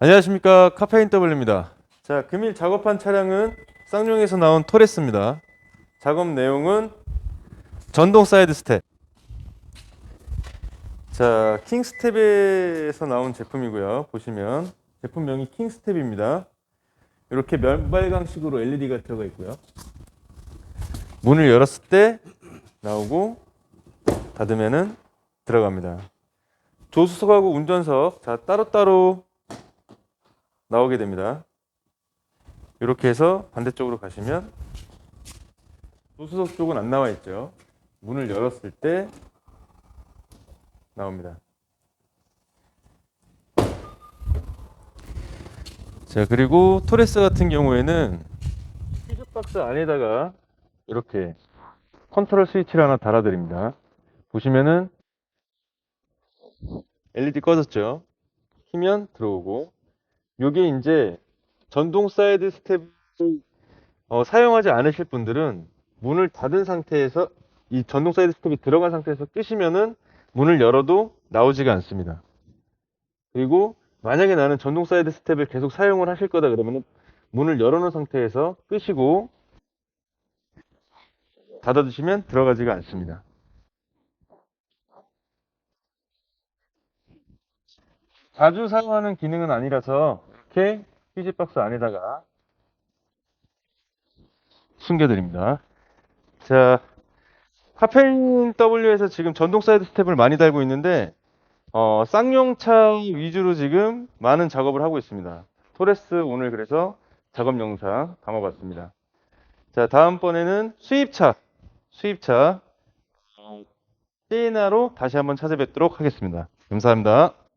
안녕하십니까 카페인 W입니다. 자 금일 작업한 차량은 쌍용에서 나온 토레스입니다. 작업 내용은 전동 사이드 스텝. 자 킹스텝에서 나온 제품이고요. 보시면 제품명이 킹스텝입니다. 이렇게 면발광식으로 LED가 들어가 있고요. 문을 열었을 때 나오고 닫으면은 들어갑니다. 조수석하고 운전석 자 따로따로 나오게 됩니다. 이렇게 해서 반대쪽으로 가시면 조수석 쪽은 안 나와 있죠. 문을 열었을 때 나옵니다. 자 그리고 토레스 같은 경우에는 퓨즈박스 안에다가 이렇게 컨트롤 스위치를 하나 달아드립니다. 보시면은 LED 꺼졌죠. 키면 들어오고 요게 이제 전동 사이드 스텝을 어, 사용하지 않으실 분들은 문을 닫은 상태에서 이 전동 사이드 스텝이 들어간 상태에서 끄시면은 문을 열어도 나오지가 않습니다. 그리고 만약에 나는 전동 사이드 스텝을 계속 사용을 하실 거다 그러면은 문을 열어놓은 상태에서 끄시고 닫아두시면 들어가지가 않습니다. 자주 사용하는 기능은 아니라서 이렇게 휴지 박스 안에다가 숨겨드립니다. 자, 카페인 W에서 지금 전동 사이드 스텝을 많이 달고 있는데 어, 쌍용차 위주로 지금 많은 작업을 하고 있습니다. 토레스 오늘 그래서 작업 영상 담아봤습니다. 자, 다음번에는 수입차, 수입차 어, 시에나로 다시 한번 찾아뵙도록 하겠습니다. 감사합니다.